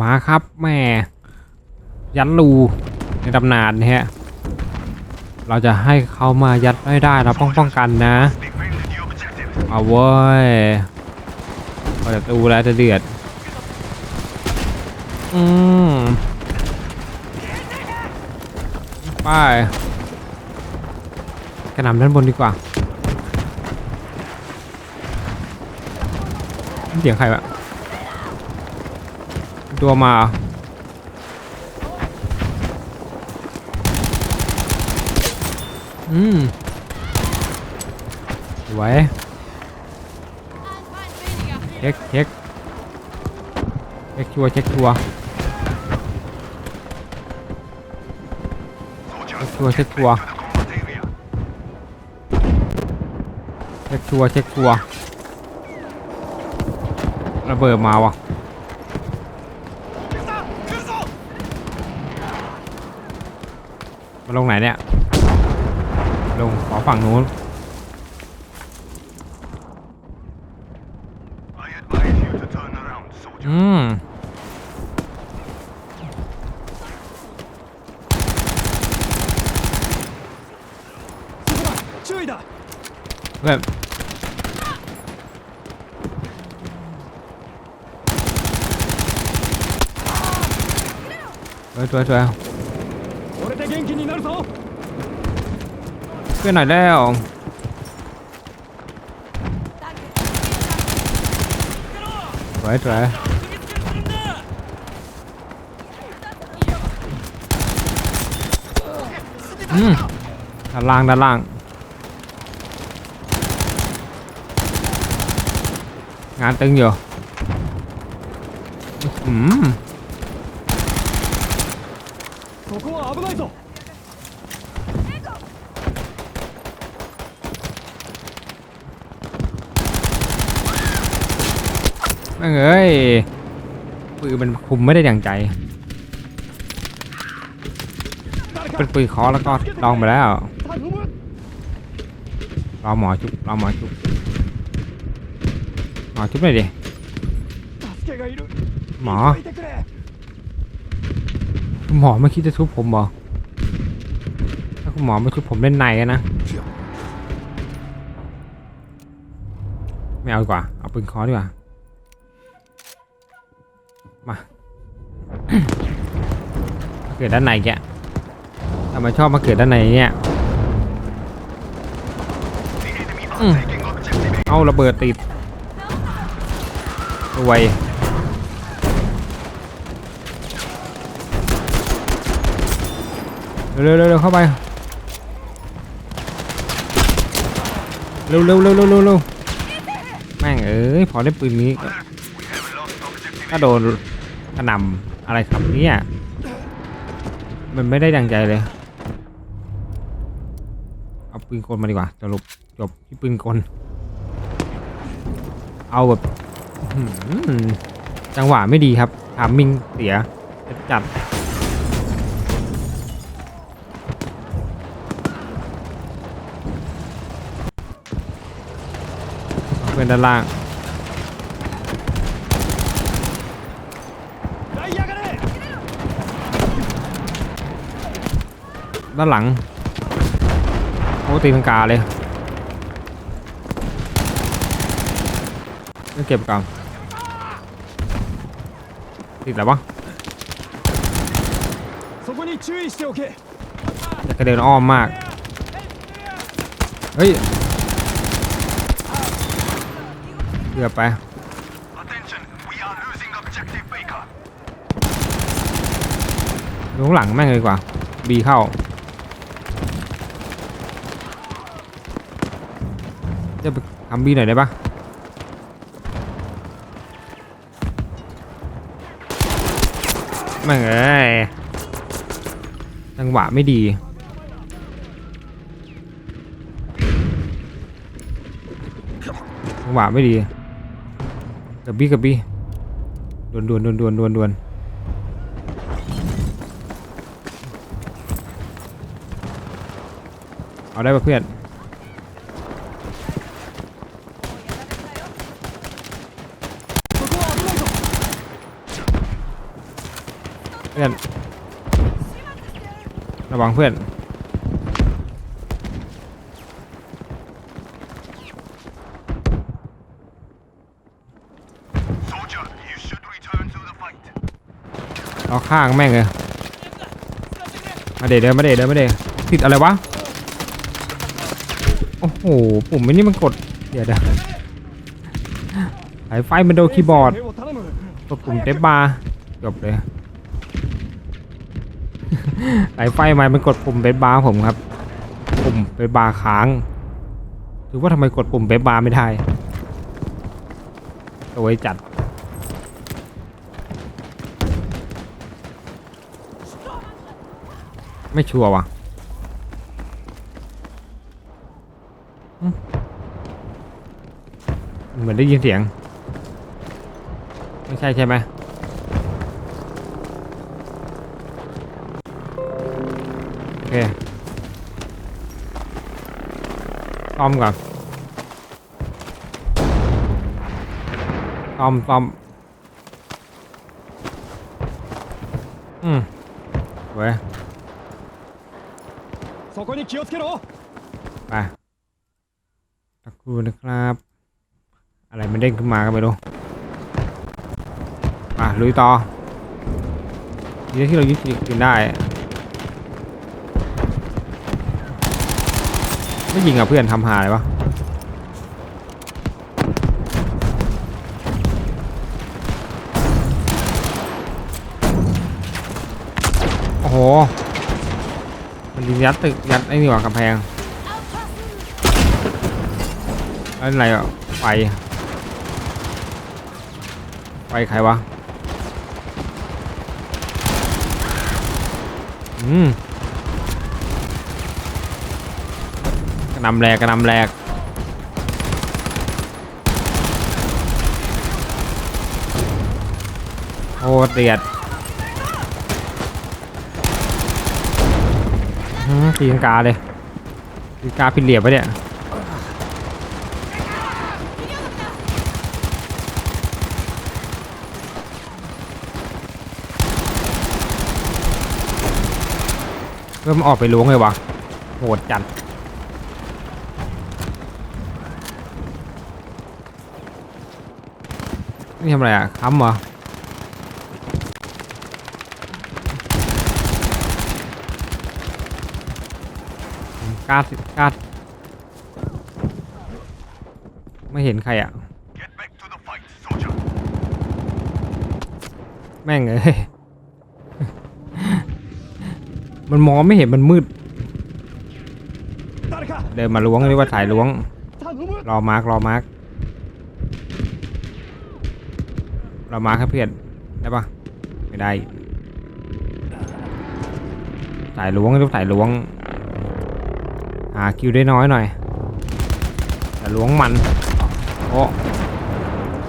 มาครับแม่ยัดรูในตำนานนะฮะเราจะให้เขามายัดไม่ได้เราป้องป้องกันนะเอาเว้ยเปิดประตูแล้วจะเดือดอืมไปกระหน่ำด้านบนดีกว่าเสียงใครวะ ตัวมา อืมไว้เช็คเช็คเช็คชัวเช็คชัวเช็คชัวเช็คชัวเช็คชัวเช็คชัวร์ระเบิดมาวะ มาลงไหนเนี่ย ลงขอฝั่งนู้น I advise you to turn around, soldier. อืม 注意だ เพื่อนสวยสวยสวย これ で元気になるぞ เพื่อนหน่อยแล้วสวยสวยอืมด้านล่างด้านล่าง งานตึงอยู่อืม そこは危ないぞ แม่งเอ้ยปืนมันคุมไม่ได้อย่างใจ 誰 เป็น か ปืนเคอแล้วก็ลองไปแล้ว 頼む รอหมอชุบรอหมอชุบหมอชุบหน่อยดิ 助けがいる หมอ 急いでくれ คุณหมอไม่คิดจะชุบผมเหรอ ถ้าคุณหมอไม่ชุบผมเล่นในอะนะ ไม่เอาดีกว่า เอาปืนคอดีกว่ามามาเกิดด้านในแกทำไมชอบมาเกิดด้านในเนี่ยเอาระเบิดติดรวย เร็วๆเร็วเข้าไป เร็วเร็วเร็วเร็วเร็วแม่งเอ้ยพอได้ปืนนี้ก็โดนกระหน่ำอะไรครับเนี่ยมันไม่ได้ดังใจเลย เอาปืนกลมาดีกว่าสรุปจบที่ปืนกล เอาแบบจังหวะไม่ดีครับถามมิงเสียจัดเอาเพื่อ นด้านล่าง ด้านหลัง โอ้ตีทังกาเลยเก็บก่อนติดแล้วปะจะกระเด็นอ้อมมาก เฮ้ย เกือบไป Attention, we are losing objective Baker. ดูข้างหลังแม่งเลยดีกว่า บีเข้า จะไปทำบีหน่อยได้ปะแม่งเอ้ยจังหวะไม่ดีจังหวะไม่ดี กับบี้กับบี้ดวนดวนดวนดวนดวนดวนเอาได้ปะเพื่อนเพื่อนระวังเพื่อน Soldier, you should return to the fight. เอา ข้างแม่งเลยมาเดเดินมาเดเดินมาเดติดอะไรวะ โอ้โห ปุ่มไม่นี่มันกด เดี๋ยวเดี๋ยวสายไฟมันโดนคีย์บอร์ดกดปุ่มเทปบาร์จบเลยสายไฟมันมันกดปุ่มเทปบาร์ผมครับ ปุ่มเทปบาร์ค้างถือว่าทำไมกดปุ่มเทปบาร์ไม่ได้เอาไว้จัด ไม่ชัวร์ว่ะเหมือนได้ยินเสียง ไม่ใช่ใช่ไหมโอเคซ่อมก่อนซ่อมซ่อมอืมเว้ย そこに気をつけろ ไปสักครู่นะครับ อะไรมันเด้งขึ้นมาก็ไม่รู้มาลุยต่อทีนี้ที่เรายึดกินได้ ไม่ยิงกับเพื่อนทำหาเลยวะโอ้โห มัน ยิงยัดตึกยัดไอ้นี่ว่ากำแพงอะไรอะไฟไฟใครวะอืมกระนำแรกกระนำแรกโอ้เดือดอืม ตีลังกาเลยตีลังกาผิดเหลี่ยมปเนี่ยเริ่มออกไปล้วงเลยวะโหดจัดนี่ทำอะไรอะค้ำเหรอ กัดกาดไม่เห็นใครอะ แม่งเลย มันมองไม่เห็นมันมืด เดินมาล้วงเรียว่าถ่ายล้วง รอมาร์กรอมาร์กรอมาร์กครับเพื่อน ได้ปะไม่ได้ถ่ายล้วงเรียกถ่ายล้วง หาคิวได้น้อยหน่อยแต่ล้วงมันโอ้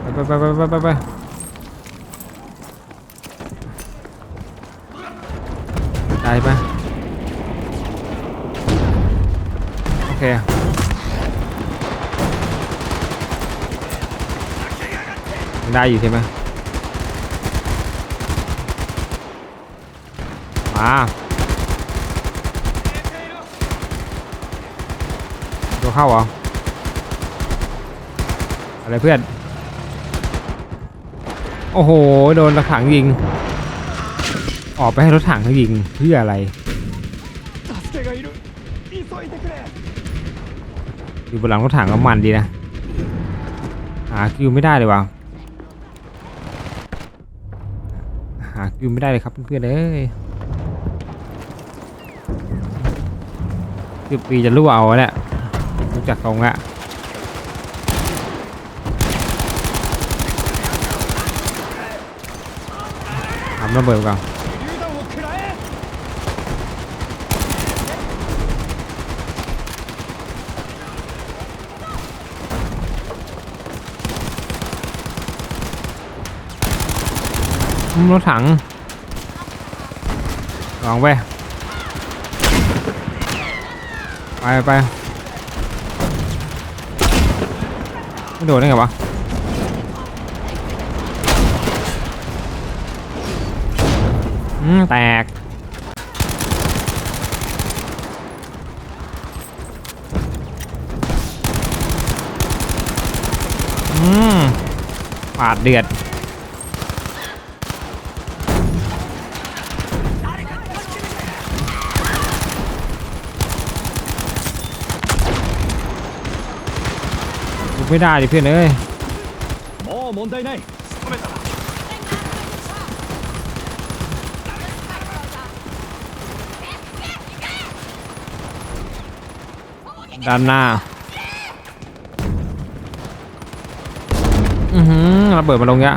ไปไปไปไปไปไปได้ปะโอเคได้อยู่ใช่ไหมมา เข้าเหรอ อะไรเพื่อน โอ้โห โดนรถถังยิง ออกไปให้รถถังเขายิงเพื่ออะไร อยู่บนหลังรถถังก็มันดีนะ หาคิวไม่ได้เลยว่ะ หาคิวไม่ได้เลยครับเพื่อนเอ้ยสิบปีจะรู้เอาแหละ รู้จักเขางะทำระเบิดก่อนรถถังลองไป ไปไป ไม่โดนได้ไงวะอืมแตกอืมปาดเดือด ไม่ได้ดิเพื่อนเอ้ยด้านหน้า อือหือระเบิดมาลงเงี้ย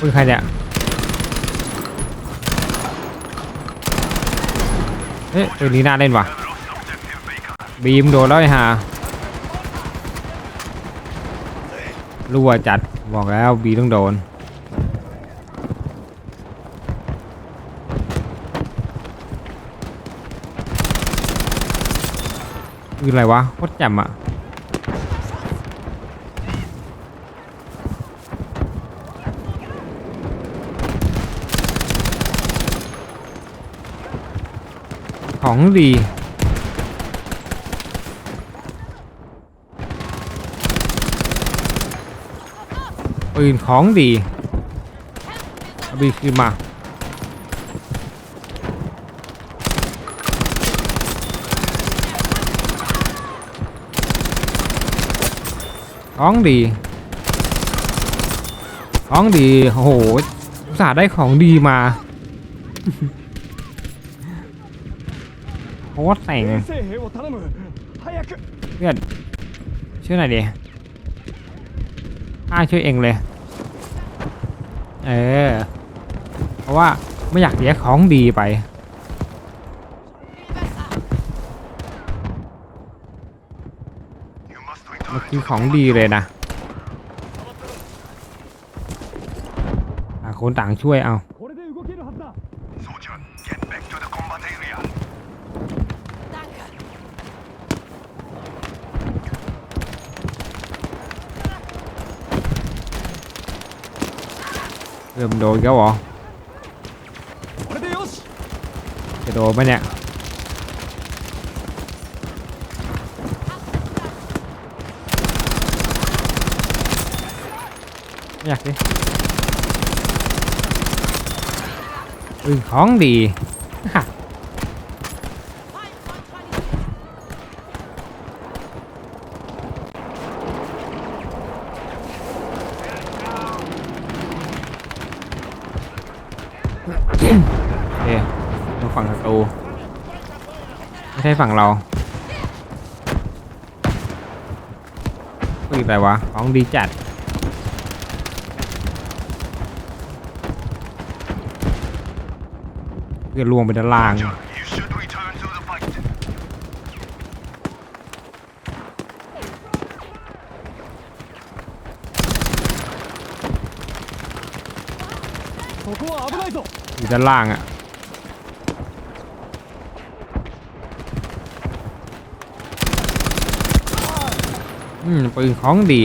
ปืนใครเนี่ยเฮ้ยปืนนี้น่าเล่นว่ะบีมโดนแล้วไอ้ห่ารั่วจัดบอกแล้วบีต้องโดนคืออะไรวะโคตรแจ่มอะ ของดี ปืนของดีเอาบีคืนมาของดี ของดี โอ้โหสาห์ได้ของดีมา ตรเซ็งเพื่อนช่วยหน่อดิอ้าช่วยเองเลย เออ เพราะว่าไม่อยากเสียของดีไป เมื่อกี้ของดีเลยนะต่าคนต่างช่วยเอา เริ่มโดนแล้วเหรอこ โอเคดูฝั่งศัตรูไม่ใช่ฝั่งเราปืนอะไรวะ ของดีจัดเพื่อลวงไปด้านล่าง ด้านล่างอะอืมปืนของดี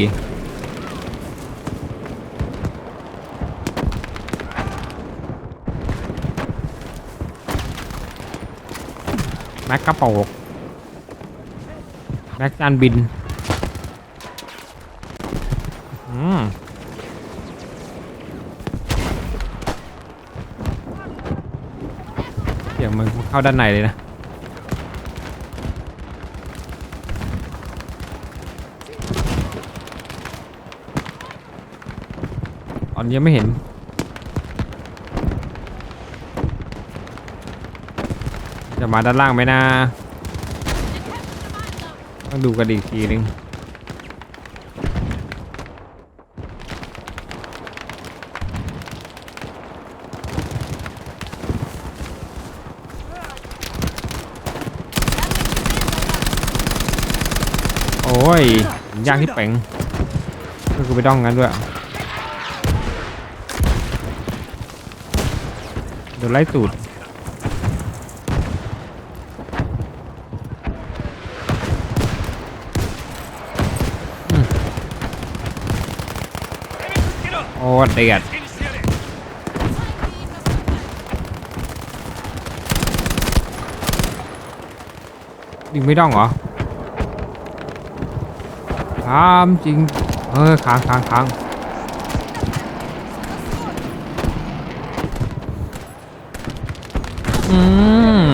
แม็กกระโปกแม็กจานบิน อืม เสียงมัน เข้าด้านในเลยนะตอนนี้ยังไม่เห็น จะมาด้านล่างไหมนะ ต้องดูกันอีกทีนึง ยยากที่แปงก็คือไปดองงั้นด้วยเดี๋ยวไล่สูตรโอ้เดือดยิงไม่ดองเหรอ ถามจริง เออค้างค้างค้างอืม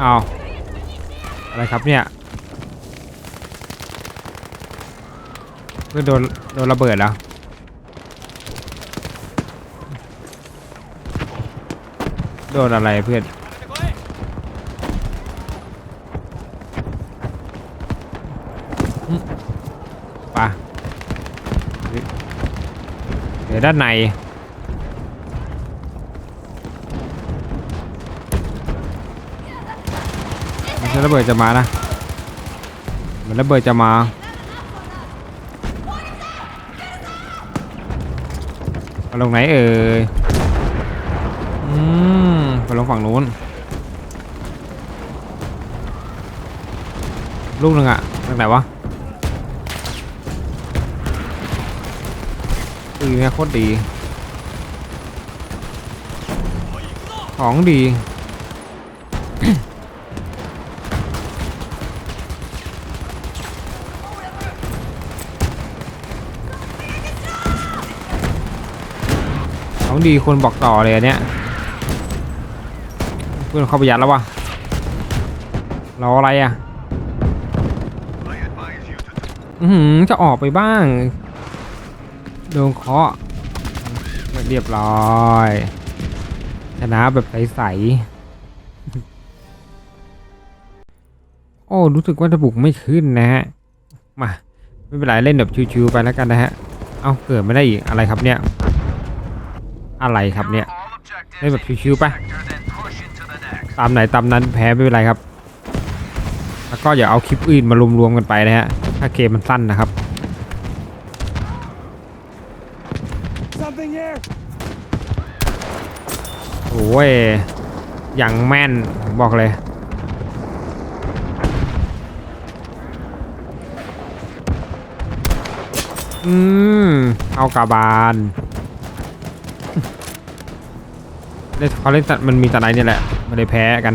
เอาอะไรครับเนี่ยเพื่อนโดนโดนระเบิดแล้วโดนอะไรเพื่อน อืมไปะเดี๋ยวด้านใน มันจะระเบิดจะมานะ มันระเบิดจะมามาลงไหนเอ่ย อืมไปลงฝั่งนู้น ลูกหนึ่งอะทางไหนวะ เนี่ยโคตรดี ของดี ของดีคนบอกต่อเลยอันเนี้ย เพื่อนเข้าไปยัดแล้ววะรออะไรอะ อือหือจะออกไปบ้าง ดนเคาะเรียบร้อยชนะแบบใสๆ โอ้ รู้สึกว่าจะบุกไม่ขึ้นนะฮะ มา ไม่เป็นไรเล่นแบบชิวๆไปแล้วกันนะฮะ เอาเกิดไม่ได้อีกอะไรครับเนี่ย อะไรครับเนี่ย เล่นแบบชิวๆไป ตามไหนตามนั้นแพ้ไม่เป็นไรครับ แล้วก็อย่าเอาคลิปอื่นมารวมๆกันไปนะฮะ ถ้าเกมมันสั้นนะครับ อ้ยอย่างแม่นผมบอกเลย อืม เอากาบาลเล่นเขาเล่นสัตว์มันมีแต่ไหนเนี่ยแหละไม่ได้แพ้กัน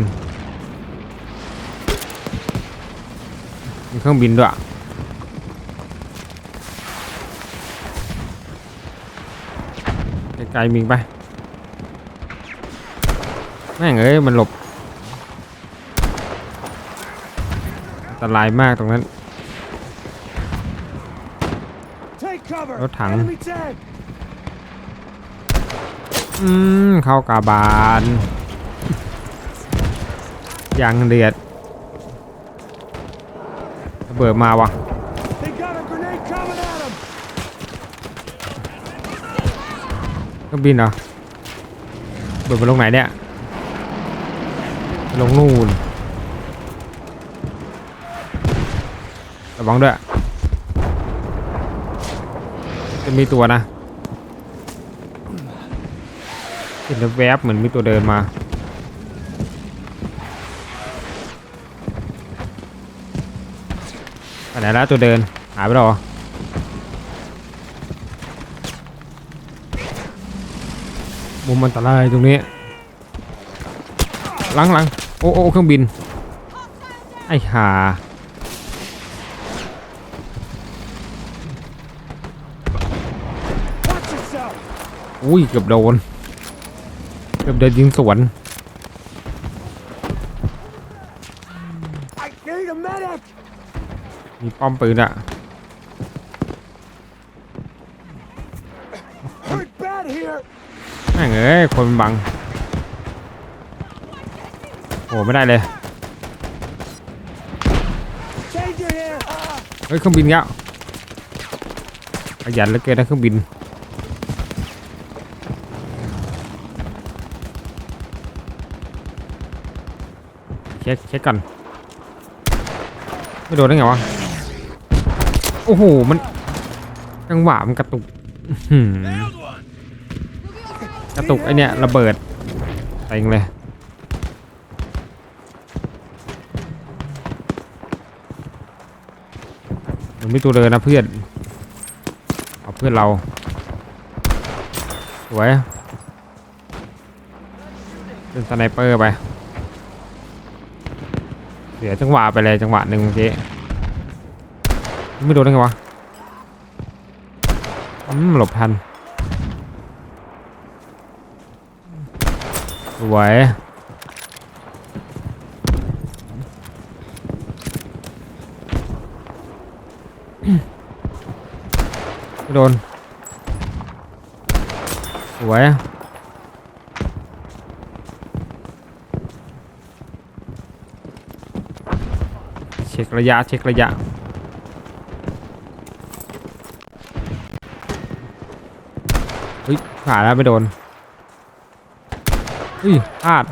มีเครื่องบินด้วยไกลๆมิงไป แม่งเอ้ยมันหลบอันตรายมากตรงนั้น Take cover. Nó thẳng. Enemy tank. อืม เข้ากาบาลยังเดือดระเบิดมาวะ They got a grenade coming at them. เครื่องบินเหรอเบิดไปลงไหนเนี่ยไป ลงนู่นระวังด้วย จะมีตัวนะเห็นแวบเหมือนมีตัวเดินมาไปไหนแล้วตัวเดิน หายไปหรอมุมอันตรายตรงนี้หลังหลัง อ้โอ้เครื่องบิน ไอ้ห่าอุ้ยเกือบโดน เกือบเดินยิงสวนมีป้อมปืนอะแม่งเอ้ยคนบัง อ้ไม่ได้เลยเฮ้ยเครื่องบินแล้วขยันเหลือเกินนะเครื่องบินเช็คเช็คก่อนไม่โดนได้ไงวะโอ้โหมันจังหวะมันกระตุกกระตุกไอเนี่ยระเบิดเต็งเลย มันไม่ตัวเดินนะเพื่อน เอาเพื่อนเรา สวย เป็นสไนเปอร์ไป เสียจังหวะไปเลยจังหวะหนึ่งเมื่อกี้ไม่โดนได้ไงวะอืมหลบทัน สวย โดน สวยเช็คระยะ เช็คระยะเฮ้ยขาแล้วไม่โดนเฮ้ยพลาด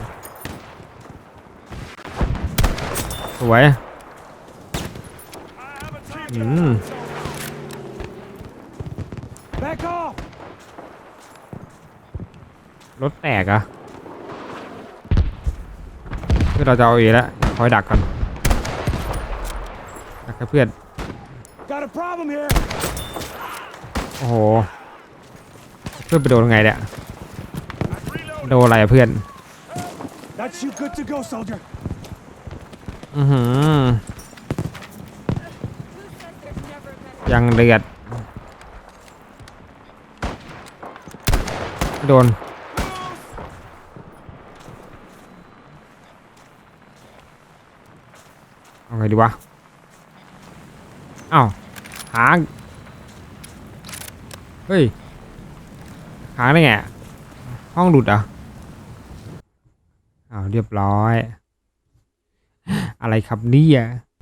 สวย อืม รถแตกอะคือเราจะเอาเอแล้วคอยดักก่อนดักกับเพื่อน Got a problem here! โอ้โห เพื่อนไปโดนไงเนี่ย โดนอะไรอะเพื่อน That's you good to go, soldier. อือหือ ยังเดือดไม่โดน เอา ไงดีวะอ้าวหางเฮ้ยหางได้ไงห้องหลุดเหรอะอ้าวเรียบร้อย อะไรครับเนี่ย